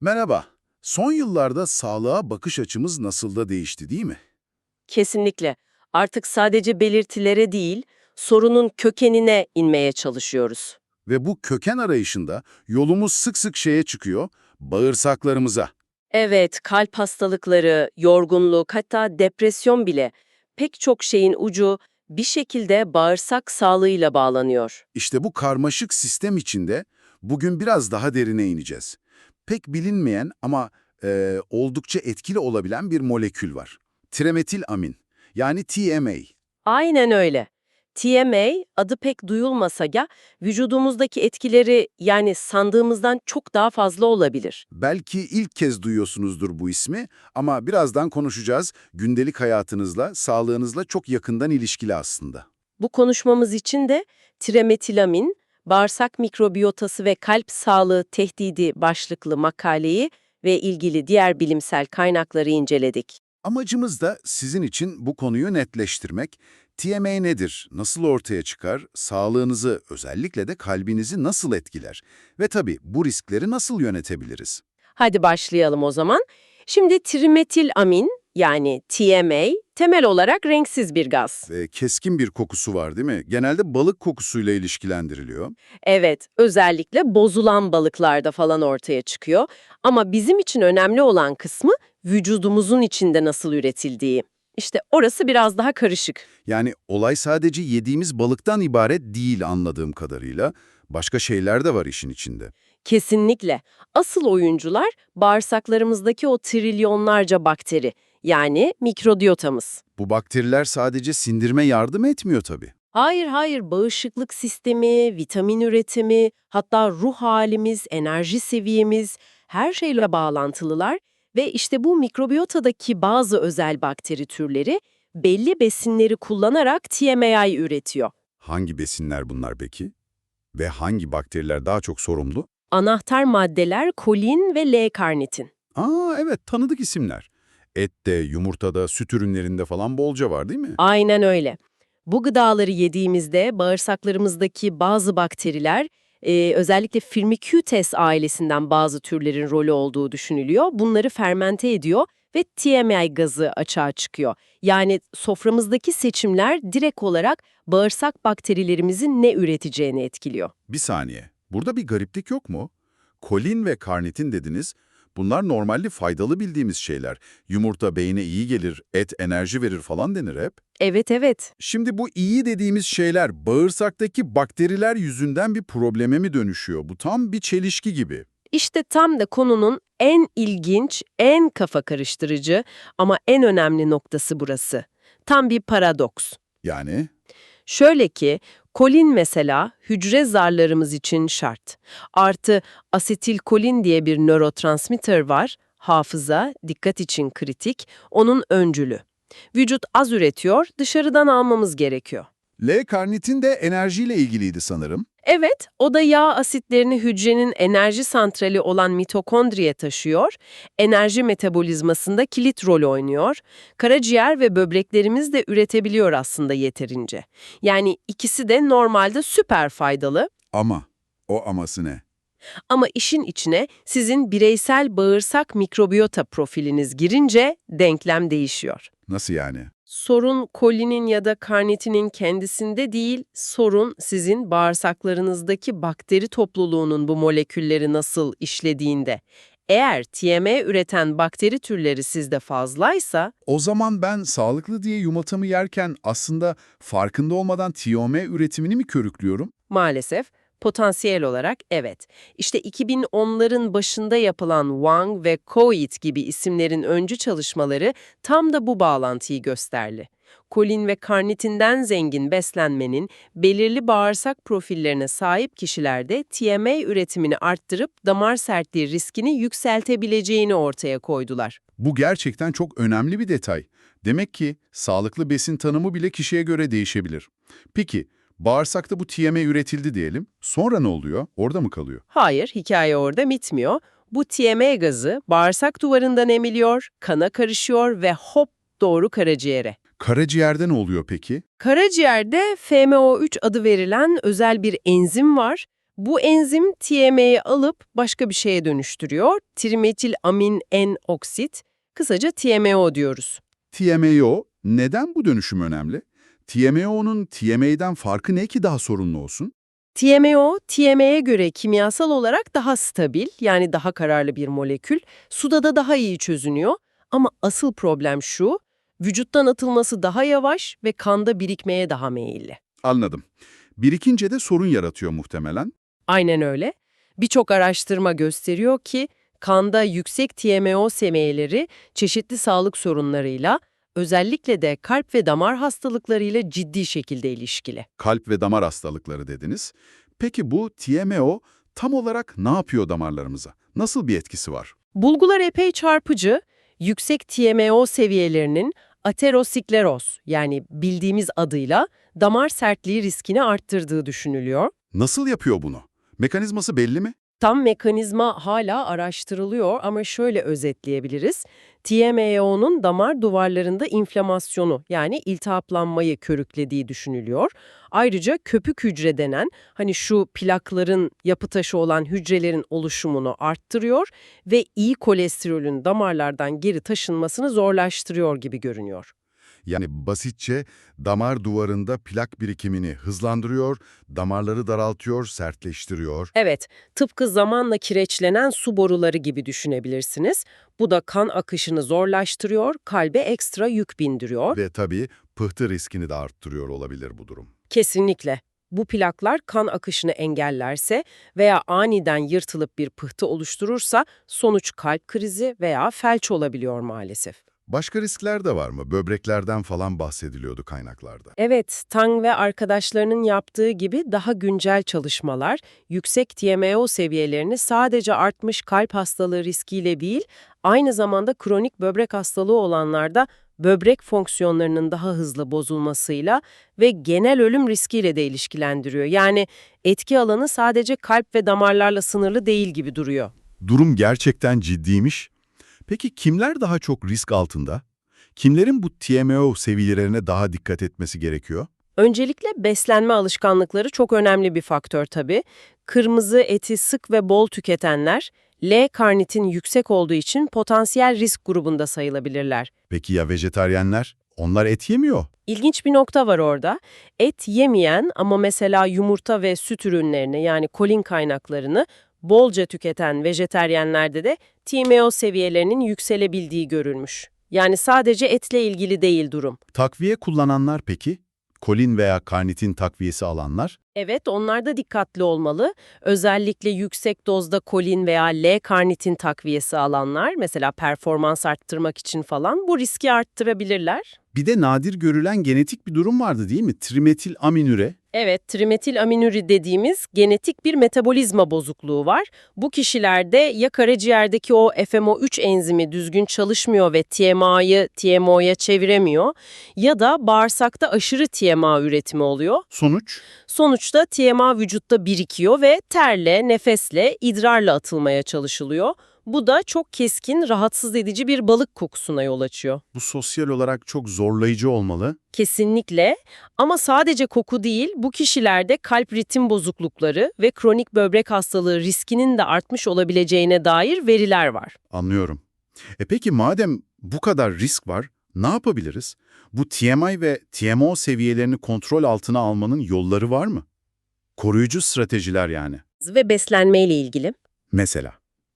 Merhaba. Son yıllarda sağlığa bakış açımız nasıl da değişti değil mi? Kesinlikle. Artık sadece belirtilere değil, sorunun kökenine inmeye çalışıyoruz. Ve bu köken arayışında yolumuz sık sık şeye çıkıyor, bağırsaklarımıza. Evet, kalp hastalıkları, yorgunluk, hatta depresyon bile pek çok şeyin ucu bir şekilde bağırsak sağlığıyla bağlanıyor. İşte bu karmaşık sistem içinde bugün biraz daha derine ineceğiz. Pek bilinmeyen ama e, oldukça etkili olabilen bir molekül var. Trimetil amin, yani TMA. Aynen öyle. TMA adı pek duyulmasa ya vücudumuzdaki etkileri yani sandığımızdan çok daha fazla olabilir. Belki ilk kez duyuyorsunuzdur bu ismi ama birazdan konuşacağız. Gündelik hayatınızla, sağlığınızla çok yakından ilişkili aslında. Bu konuşmamız için de trimetilamin, bağırsak mikrobiyotası ve kalp sağlığı tehdidi başlıklı makaleyi ve ilgili diğer bilimsel kaynakları inceledik. Amacımız da sizin için bu konuyu netleştirmek. TMA nedir, nasıl ortaya çıkar, sağlığınızı, özellikle de kalbinizi nasıl etkiler ve tabii bu riskleri nasıl yönetebiliriz? Hadi başlayalım o zaman. Şimdi trimetilamin yani TMA temel olarak renksiz bir gaz. Ve keskin bir kokusu var değil mi? Genelde balık kokusuyla ilişkilendiriliyor. Evet, özellikle bozulan balıklarda falan ortaya çıkıyor. Ama bizim için önemli olan kısmı vücudumuzun içinde nasıl üretildiği. İşte orası biraz daha karışık. Yani olay sadece yediğimiz balıktan ibaret değil anladığım kadarıyla. Başka şeyler de var işin içinde. Kesinlikle. Asıl oyuncular bağırsaklarımızdaki o trilyonlarca bakteri, yani mikrobiyotamız. Bu bakteriler sadece sindirme yardım etmiyor tabii. Hayır hayır, bağışıklık sistemi, vitamin üretimi, hatta ruh halimiz, enerji seviyemiz her şeyle bağlantılılar ve işte bu mikrobiyotadaki bazı özel bakteri türleri belli besinleri kullanarak TMA'yı üretiyor. Hangi besinler bunlar peki? Ve hangi bakteriler daha çok sorumlu? Anahtar maddeler kolin ve L-karnitin. Aa evet tanıdık isimler. Ette, yumurtada, süt ürünlerinde falan bolca var değil mi? Aynen öyle. Bu gıdaları yediğimizde bağırsaklarımızdaki bazı bakteriler, e, özellikle Firmicutes ailesinden bazı türlerin rolü olduğu düşünülüyor. Bunları fermente ediyor ve TMA gazı açığa çıkıyor. Yani soframızdaki seçimler direkt olarak bağırsak bakterilerimizin ne üreteceğini etkiliyor. Bir saniye. Burada bir gariplik yok mu? Kolin ve karnitin dediniz. Bunlar normalde faydalı bildiğimiz şeyler. Yumurta beyne iyi gelir, et enerji verir falan denir hep. Evet evet. Şimdi bu iyi dediğimiz şeyler bağırsaktaki bakteriler yüzünden bir probleme mi dönüşüyor? Bu tam bir çelişki gibi. İşte tam da konunun en ilginç, en kafa karıştırıcı ama en önemli noktası burası. Tam bir paradoks. Yani Şöyle ki, kolin mesela hücre zarlarımız için şart. Artı asetilkolin diye bir nörotransmitter var, hafıza, dikkat için kritik, onun öncülü. Vücut az üretiyor, dışarıdan almamız gerekiyor. L-karnitin de enerjiyle ilgiliydi sanırım. Evet, o da yağ asitlerini hücrenin enerji santrali olan mitokondriye taşıyor, enerji metabolizmasında kilit rol oynuyor, karaciğer ve böbreklerimiz de üretebiliyor aslında yeterince. Yani ikisi de normalde süper faydalı Ama o aması ne? ama işin içine sizin bireysel bağırsak mikrobiyota profiliniz girince denklem değişiyor. Nasıl yani? Sorun kolinin ya da karnitinin kendisinde değil, sorun sizin bağırsaklarınızdaki bakteri topluluğunun bu molekülleri nasıl işlediğinde. Eğer TMA üreten bakteri türleri sizde fazlaysa, O zaman ben sağlıklı diye yumurtamı yerken aslında farkında olmadan TOM üretimini mi körüklüyorum? maalesef potansiyel olarak evet. İşte 2010'ların başında yapılan Wang ve Coit gibi isimlerin öncü çalışmaları tam da bu bağlantıyı gösterdi. Kolin ve karnitinden zengin beslenmenin belirli bağırsak profillerine sahip kişilerde TMA üretimini arttırıp damar sertliği riskini yükseltebileceğini ortaya koydular. Bu gerçekten çok önemli bir detay. Demek ki sağlıklı besin tanımı bile kişiye göre değişebilir. Peki, bağırsakta bu TMA üretildi diyelim. Sonra ne oluyor? Orada mı kalıyor? Hayır, hikaye orada bitmiyor. Bu TMA gazı bağırsak duvarından emiliyor, kana karışıyor ve hop doğru karaciğere. Karaciğerde ne oluyor peki? Karaciğerde FMO3 adı verilen özel bir enzim var. Bu enzim TMA'yı alıp başka bir şeye dönüştürüyor. Trimetil amin N oksit, kısaca TMO diyoruz. TMAO, neden bu dönüşüm önemli? TMAO'nun TMA'den farkı ne ki daha sorunlu olsun? TMO, TMA'ye göre kimyasal olarak daha stabil, yani daha kararlı bir molekül. Suda da daha iyi çözünüyor. Ama asıl problem şu, vücuttan atılması daha yavaş ve kanda birikmeye daha meyilli. Anladım. Birikince de sorun yaratıyor muhtemelen. Aynen öyle. Birçok araştırma gösteriyor ki kanda yüksek TMO seviyeleri çeşitli sağlık sorunlarıyla, özellikle de kalp ve damar hastalıklarıyla ciddi şekilde ilişkili. Kalp ve damar hastalıkları dediniz. Peki bu TMO tam olarak ne yapıyor damarlarımıza? Nasıl bir etkisi var? Bulgular epey çarpıcı. Yüksek TMO seviyelerinin ateroskleroz yani bildiğimiz adıyla damar sertliği riskini arttırdığı düşünülüyor. Nasıl yapıyor bunu? Mekanizması belli mi? Tam mekanizma hala araştırılıyor ama şöyle özetleyebiliriz. TMAO'nun damar duvarlarında inflamasyonu yani iltihaplanmayı körüklediği düşünülüyor. Ayrıca köpük hücre denen hani şu plakların yapı taşı olan hücrelerin oluşumunu arttırıyor ve iyi kolesterolün damarlardan geri taşınmasını zorlaştırıyor gibi görünüyor. Yani basitçe damar duvarında plak birikimini hızlandırıyor, damarları daraltıyor, sertleştiriyor. Evet, tıpkı zamanla kireçlenen su boruları gibi düşünebilirsiniz. Bu da kan akışını zorlaştırıyor, kalbe ekstra yük bindiriyor. Ve tabii pıhtı riskini de arttırıyor olabilir bu durum. Kesinlikle. Bu plaklar kan akışını engellerse veya aniden yırtılıp bir pıhtı oluşturursa sonuç kalp krizi veya felç olabiliyor maalesef. Başka riskler de var mı? Böbreklerden falan bahsediliyordu kaynaklarda. Evet, Tang ve arkadaşlarının yaptığı gibi daha güncel çalışmalar, yüksek TMO seviyelerini sadece artmış kalp hastalığı riskiyle değil, aynı zamanda kronik böbrek hastalığı olanlarda böbrek fonksiyonlarının daha hızlı bozulmasıyla ve genel ölüm riskiyle de ilişkilendiriyor. Yani etki alanı sadece kalp ve damarlarla sınırlı değil gibi duruyor. Durum gerçekten ciddiymiş. Peki kimler daha çok risk altında? Kimlerin bu TMO seviyelerine daha dikkat etmesi gerekiyor? Öncelikle beslenme alışkanlıkları çok önemli bir faktör tabii. Kırmızı eti sık ve bol tüketenler, L-karnitin yüksek olduğu için potansiyel risk grubunda sayılabilirler. Peki ya vejetaryenler? Onlar et yemiyor. İlginç bir nokta var orada. Et yemeyen ama mesela yumurta ve süt ürünlerini yani kolin kaynaklarını bolca tüketen vejeteryenlerde de TMO seviyelerinin yükselebildiği görülmüş. Yani sadece etle ilgili değil durum. Takviye kullananlar peki? Kolin veya karnitin takviyesi alanlar? Evet, onlar da dikkatli olmalı. Özellikle yüksek dozda kolin veya L-karnitin takviyesi alanlar, mesela performans arttırmak için falan bu riski arttırabilirler. Bir de nadir görülen genetik bir durum vardı değil mi? Trimetil aminüre. Evet, trimetil aminüri dediğimiz genetik bir metabolizma bozukluğu var. Bu kişilerde ya karaciğerdeki o FMO3 enzimi düzgün çalışmıyor ve TMA'yı TMO'ya çeviremiyor ya da bağırsakta aşırı TMA üretimi oluyor. Sonuç? Sonuçta TMA vücutta birikiyor ve terle, nefesle, idrarla atılmaya çalışılıyor. Bu da çok keskin, rahatsız edici bir balık kokusuna yol açıyor. Bu sosyal olarak çok zorlayıcı olmalı. Kesinlikle ama sadece koku değil, bu kişilerde kalp ritim bozuklukları ve kronik böbrek hastalığı riskinin de artmış olabileceğine dair veriler var. Anlıyorum. E peki madem bu kadar risk var, ne yapabiliriz? Bu TMI ve TMO seviyelerini kontrol altına almanın yolları var mı? Koruyucu stratejiler yani. Ve beslenmeyle ilgili. Mesela,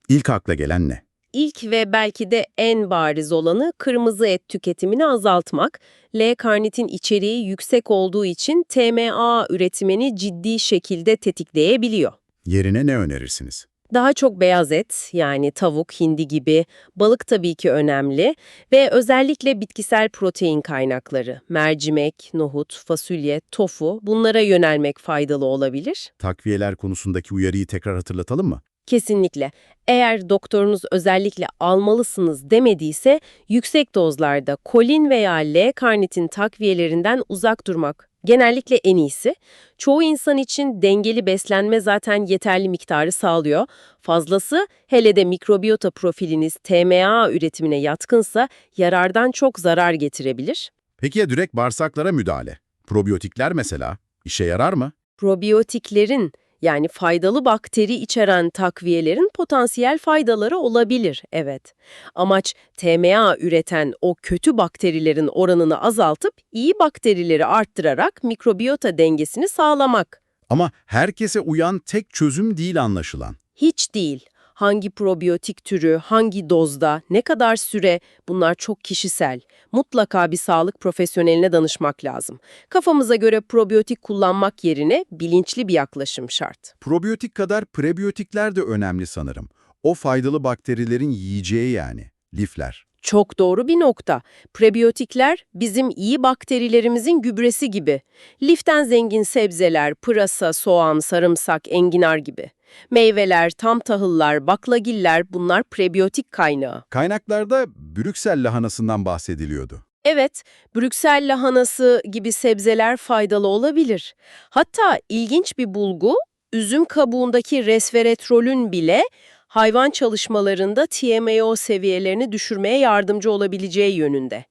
ilk akla gelen ne? İlk ve belki de en bariz olanı kırmızı et tüketimini azaltmak. L-karnitin içeriği yüksek olduğu için TMA üretimini ciddi şekilde tetikleyebiliyor. Yerine ne önerirsiniz? Daha çok beyaz et yani tavuk, hindi gibi, balık tabii ki önemli ve özellikle bitkisel protein kaynakları, mercimek, nohut, fasulye, tofu bunlara yönelmek faydalı olabilir. Takviyeler konusundaki uyarıyı tekrar hatırlatalım mı? Kesinlikle. Eğer doktorunuz özellikle almalısınız demediyse yüksek dozlarda kolin veya L-karnitin takviyelerinden uzak durmak genellikle en iyisi. Çoğu insan için dengeli beslenme zaten yeterli miktarı sağlıyor. Fazlası hele de mikrobiyota profiliniz TMA üretimine yatkınsa yarardan çok zarar getirebilir. Peki ya direkt bağırsaklara müdahale? Probiyotikler mesela, işe yarar mı? Probiyotiklerin Yani faydalı bakteri içeren takviyelerin potansiyel faydaları olabilir, evet. Amaç TMA üreten o kötü bakterilerin oranını azaltıp iyi bakterileri arttırarak mikrobiyota dengesini sağlamak. Ama herkese uyan tek çözüm değil anlaşılan. Hiç değil. Hangi probiyotik türü, hangi dozda, ne kadar süre bunlar çok kişisel. Mutlaka bir sağlık profesyoneline danışmak lazım. Kafamıza göre probiyotik kullanmak yerine bilinçli bir yaklaşım şart. Probiyotik kadar prebiyotikler de önemli sanırım. O faydalı bakterilerin yiyeceği yani, lifler. Çok doğru bir nokta. Prebiyotikler bizim iyi bakterilerimizin gübresi gibi. Liften zengin sebzeler, pırasa, soğan, sarımsak, enginar gibi. Meyveler, tam tahıllar, baklagiller bunlar prebiyotik kaynağı. Kaynaklarda Brüksel lahanasından bahsediliyordu. Evet, Brüksel lahanası gibi sebzeler faydalı olabilir. Hatta ilginç bir bulgu, üzüm kabuğundaki resveratrolün bile hayvan çalışmalarında TMAO seviyelerini düşürmeye yardımcı olabileceği yönünde.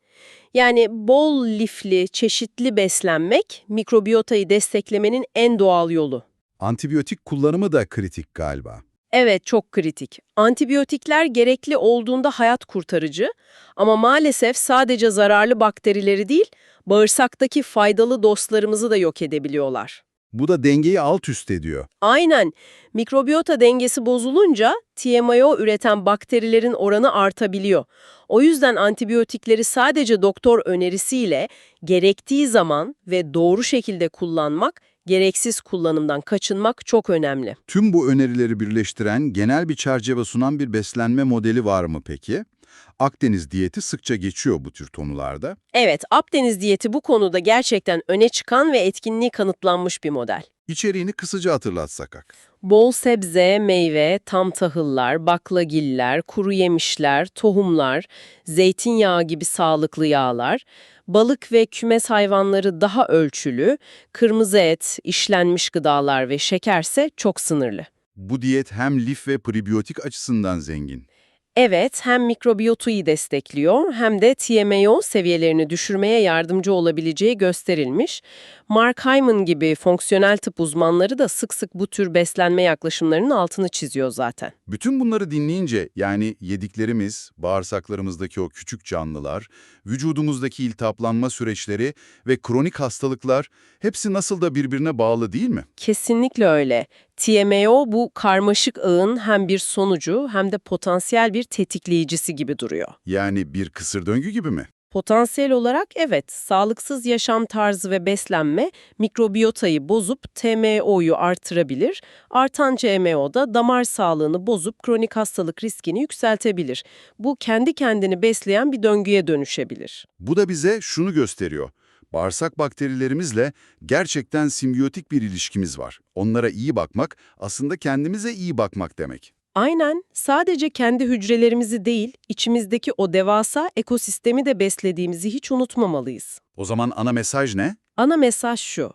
Yani bol lifli, çeşitli beslenmek mikrobiyotayı desteklemenin en doğal yolu. Antibiyotik kullanımı da kritik galiba. Evet, çok kritik. Antibiyotikler gerekli olduğunda hayat kurtarıcı ama maalesef sadece zararlı bakterileri değil, bağırsaktaki faydalı dostlarımızı da yok edebiliyorlar. Bu da dengeyi alt üst ediyor. Aynen, mikrobiyota dengesi bozulunca TMAO üreten bakterilerin oranı artabiliyor. O yüzden antibiyotikleri sadece doktor önerisiyle gerektiği zaman ve doğru şekilde kullanmak, gereksiz kullanımdan kaçınmak çok önemli. Tüm bu önerileri birleştiren genel bir çerçeve sunan bir beslenme modeli var mı peki? Akdeniz diyeti sıkça geçiyor bu tür konularda. Evet, Akdeniz diyeti bu konuda gerçekten öne çıkan ve etkinliği kanıtlanmış bir model. İçeriğini kısaca hatırlatsak. ak. Bol sebze, meyve, tam tahıllar, baklagiller, kuru yemişler, tohumlar, zeytinyağı gibi sağlıklı yağlar, balık ve kümes hayvanları daha ölçülü, kırmızı et, işlenmiş gıdalar ve şekerse çok sınırlı. Bu diyet hem lif ve prebiyotik açısından zengin. Evet, hem mikrobiyotayı destekliyor hem de TMAO seviyelerini düşürmeye yardımcı olabileceği gösterilmiş. Mark Hyman gibi fonksiyonel tıp uzmanları da sık sık bu tür beslenme yaklaşımlarının altını çiziyor zaten. Bütün bunları dinleyince yani yediklerimiz, bağırsaklarımızdaki o küçük canlılar, vücudumuzdaki iltihaplanma süreçleri ve kronik hastalıklar hepsi nasıl da birbirine bağlı değil mi? Kesinlikle öyle. TMAO bu karmaşık ağın hem bir sonucu hem de potansiyel bir tetikleyicisi gibi duruyor. Yani bir kısır döngü gibi mi? Potansiyel olarak evet, sağlıksız yaşam tarzı ve beslenme mikrobiyotayı bozup TMO'yu artırabilir. Artan CMO da damar sağlığını bozup kronik hastalık riskini yükseltebilir. Bu kendi kendini besleyen bir döngüye dönüşebilir. Bu da bize şunu gösteriyor. Bağırsak bakterilerimizle gerçekten simbiyotik bir ilişkimiz var. Onlara iyi bakmak aslında kendimize iyi bakmak demek. Aynen, sadece kendi hücrelerimizi değil, içimizdeki o devasa ekosistemi de beslediğimizi hiç unutmamalıyız. O zaman ana mesaj ne? Ana mesaj şu.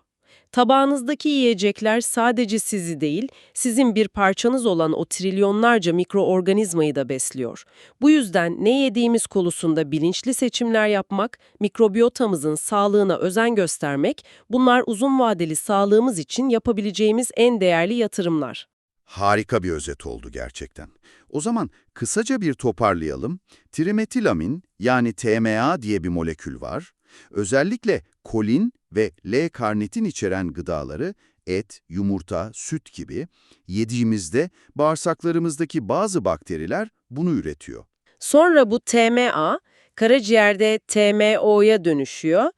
Tabağınızdaki yiyecekler sadece sizi değil, sizin bir parçanız olan o trilyonlarca mikroorganizmayı da besliyor. Bu yüzden ne yediğimiz konusunda bilinçli seçimler yapmak, mikrobiyotamızın sağlığına özen göstermek, bunlar uzun vadeli sağlığımız için yapabileceğimiz en değerli yatırımlar. Harika bir özet oldu gerçekten. O zaman kısaca bir toparlayalım. Trimetilamin yani TMA diye bir molekül var. Özellikle kolin ve L-karnitin içeren gıdaları et, yumurta, süt gibi yediğimizde bağırsaklarımızdaki bazı bakteriler bunu üretiyor. Sonra bu TMA, karaciğerde TMO'ya dönüşüyor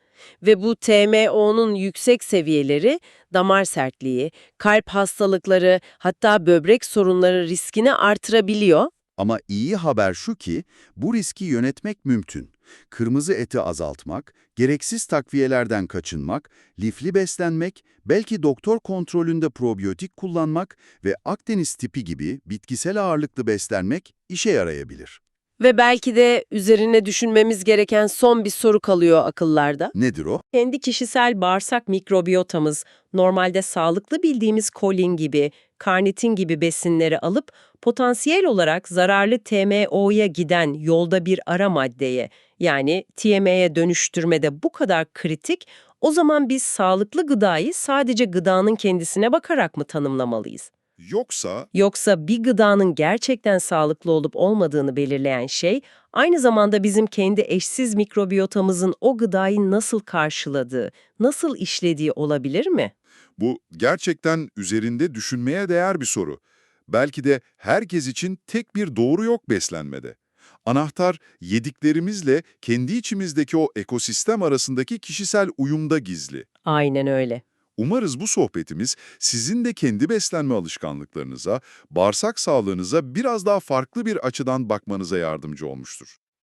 ve bu TMO'nun yüksek seviyeleri damar sertliği, kalp hastalıkları hatta böbrek sorunları riskini artırabiliyor. Ama iyi haber şu ki bu riski yönetmek mümkün. Kırmızı eti azaltmak, gereksiz takviyelerden kaçınmak, lifli beslenmek, belki doktor kontrolünde probiyotik kullanmak ve Akdeniz tipi gibi bitkisel ağırlıklı beslenmek işe yarayabilir. Ve belki de üzerine düşünmemiz gereken son bir soru kalıyor akıllarda. Nedir o? Kendi kişisel bağırsak mikrobiyotamız normalde sağlıklı bildiğimiz kolin gibi, karnitin gibi besinleri alıp potansiyel olarak zararlı TMO'ya giden yolda bir ara maddeye yani TMA'ya dönüştürmede bu kadar kritik O zaman biz sağlıklı gıdayı sadece gıdanın kendisine bakarak mı tanımlamalıyız? Yoksa Yoksa bir gıdanın gerçekten sağlıklı olup olmadığını belirleyen şey, aynı zamanda bizim kendi eşsiz mikrobiyotamızın o gıdayı nasıl karşıladığı, nasıl işlediği olabilir mi? Bu gerçekten üzerinde düşünmeye değer bir soru. Belki de herkes için tek bir doğru yok beslenmede. Anahtar yediklerimizle kendi içimizdeki o ekosistem arasındaki kişisel uyumda gizli. Aynen öyle. Umarız bu sohbetimiz sizin de kendi beslenme alışkanlıklarınıza, bağırsak sağlığınıza biraz daha farklı bir açıdan bakmanıza yardımcı olmuştur.